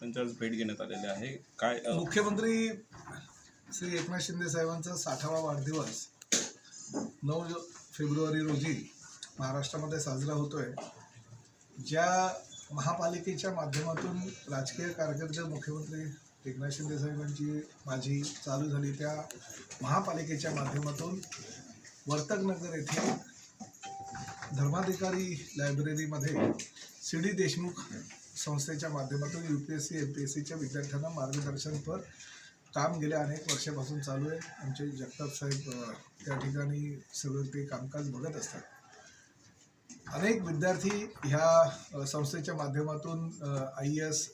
त्यांच्या आज भेट घेण्यात आलेली आहे. काय अ, मुख्यमंत्री श्री एकनाथ शिंदे साहेबांचा साठावा वाढदिवस नऊ फेब्रुवारी रोजी महाराष्ट्रामध्ये साजरा होतोय. ज्या महापालिकेच्या माध्यमातून राजकीय कारकीर्द मुख्यमंत्री एकनाथ शिंदे साहेबांची माझी चालू झाली त्या महापालिकेच्या माध्यमातून वर्तकनगर येथे धर्माधिकारी लायब्ररीमध्ये सी डी देशमुख संस्थेच्या माध्यमातून U P S C M P S सीच्या विद्यार्थ्यांना मार्गदर्शनपर काम गेल्या अनेक वर्षापासून चालू आहे. आमचे जगताप साहेब त्या ठिकाणी सगळं ते कामकाज बघत असतात. अनेक विद्यार्थी ह्या संस्थेच्या माध्यमातून I S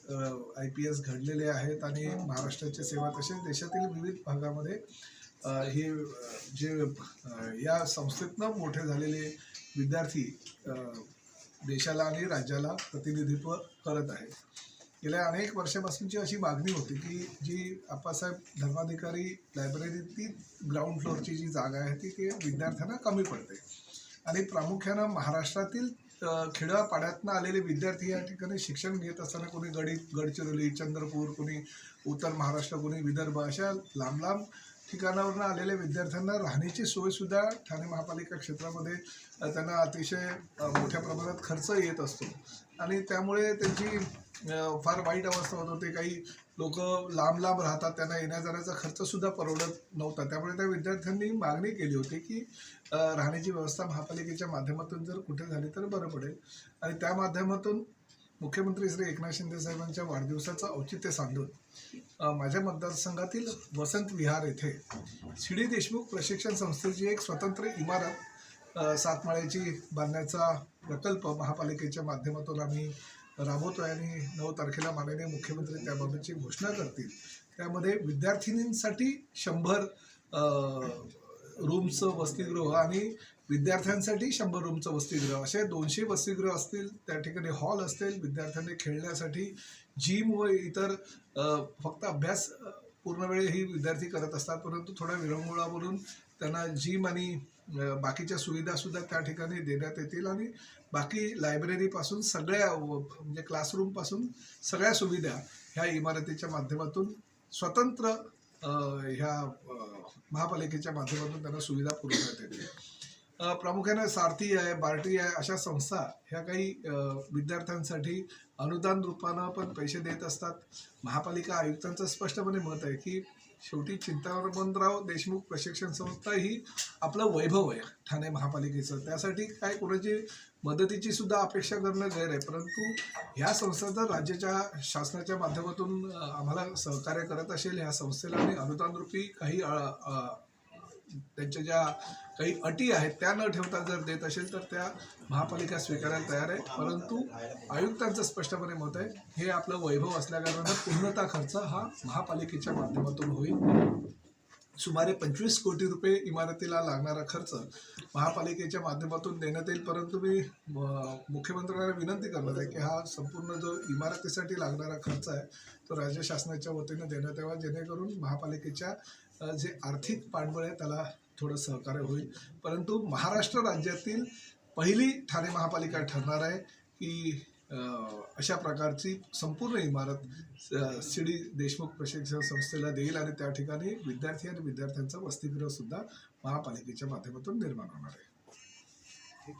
I P S घडलेले आहेत आणि महाराष्ट्राच्या सेवा तसेच देशातील विविध भागामध्ये हे जे या संस्थेतनं मोठे झालेले विद्यार्थी देशाला आणि राज्याला प्रतिनिधित्व करत आहे. गेल्या अनेक वर्षापासूनची अशी मागणी होती की जी आप्पासाहेब धर्माधिकारी लायब्ररीतली ग्राउंड फ्लोअरची जी जागा आहे ती ते विद्यार्थ्यांना कमी पडते. आणि प्रामुख्यानं महाराष्ट्रातील खेड्यापाड्यातनं आलेले विद्यार्थी या ठिकाणी शिक्षण घेत असताना कोणी गडी गडचिरोली चंद्रपूर कोणी उत्तर महाराष्ट्र कोणी विदर्भ अशा लांब लांब ठिकाणावरून आलेल्या विद्यार्थ्यांना राहण्याची सोयसुद्धा ठाणे महापालिका क्षेत्रामध्ये त्यांना अतिशय मोठ्या प्रमाणात खर्च येत असतो. आणि त्यामुळे त्यांची फार वाईट अवस्था होत होते. काही लोक लांब लांब राहतात त्यांना येण्या जाण्याचा खर्चसुद्धा परवडत नव्हता. त्यामुळे त्या विद्यार्थ्यांनी मागणी केली होती की राहण्याची व्यवस्था महापालिकेच्या माध्यमातून जर कुठे झाली तर बरं पडेल. आणि त्या माध्यमातून मुख्यमंत्री श्री एकनाथ शिंदे साहेबांच्या वाढदिवसाचं औचित्य सांधून माझ्या मतदारसंघातील वसंत विहार येथे सी डी देशमुख प्रशिक्षण संस्थेची एक स्वतंत्र इमारत सातमाळ्याची बांधण्याचा प्रकल्प महापालिकेच्या माध्यमातून आम्ही राबवतोय आणि नऊ तारखेला माननीय मुख्यमंत्री त्याबाबतची घोषणा करतील. त्यामध्ये विद्यार्थिनींसाठी शंभर रूमचं वसतिगृह आणि विद्यार्थ्यांसाठी शंभर रूमचं वसतिगृह. असे दोनशे वसतिगृह असतील त्या ठिकाणी हॉल असतील विद्यार्थ्यांनी खेळण्यासाठी जिम व इतर फक्त अभ्यास पूर्ण वेळ ही विद्यार्थी करत असतात. परंतु थोड्या विरंगुळा बोलून त्यांना जिम आणि बाकीच्या सुविधासुद्धा त्या ठिकाणी देण्यात येतील आणि बाकी लायब्ररीपासून सगळ्या म्हणजे क्लासरूमपासून सगळ्या सुविधा ह्या इमारतीच्या माध्यमातून स्वतंत्र ह्या महापालिकेच्या माध्यमातून त्यांना सुविधा पुरवण्यात येते. प्रामुख्याने सारथी आहे बार्टी आहे अशा संस्था ह्या काही विद्यार्थ्यांसाठी अनुदान रूपानं पण पैसे देत असतात. महापालिका आयुक्तांचं स्पष्टपणे मत आहे की शेवटी चिंतामणराव देशमुख प्रशिक्षण संस्था ही आपलं वैभव आहे. ठाणे महापालिकेचं. त्यासाठी काय कोणाची मदतीची सुद्धा अपेक्षा करणं गैर आहे. परंतु ह्या संस्था जर राज्याच्या शासनाच्या माध्यमातून आम्हाला सहकार्य करत असेल ह्या संस्थेला आणि अनुदानरूपी काही त्यांच्या ज्या काही अटी आहेत त्या न ठेवता जर देत असेल तर त्या महापालिका स्वीकारायला तयार आहे. परंतु आयुक्तांचं स्पष्टपणे मत आहे हे आपलं वैभव असल्याकारणानं पूर्णता खर्च हा महापालिकेच्या माध्यमातून होईल. सुमारे पंचवीस कोटी रुपये इमारतीला लागणारा खर्च महापालिकेच्या माध्यमातून देण्यात येईल. परंतु मी मुख्यमंत्र्यांना विनंती करणार आहे की हा संपूर्ण जो इमारतीसाठी लागणारा खर्च आहे तो राज्य शासनाच्या वतीनं देण्यात यावा जेणेकरून महापालिकेच्या जे आर्थिक पाठबळ आहे त्याला थोडं सहकार्य होईल. परंतु महाराष्ट्र राज्यातील पहिली ठाणे महापालिका ठरणार आहे की अशा प्रकारची संपूर्ण इमारत सी डी देशमुख प्रशिक्षण संस्थेला देईल आणि त्या ठिकाणी विद्यार्थी आणि विद्यार्थ्यांचं वसतिगृह सुद्धा महापालिकेच्या माध्यमातून निर्माण होणार आहे.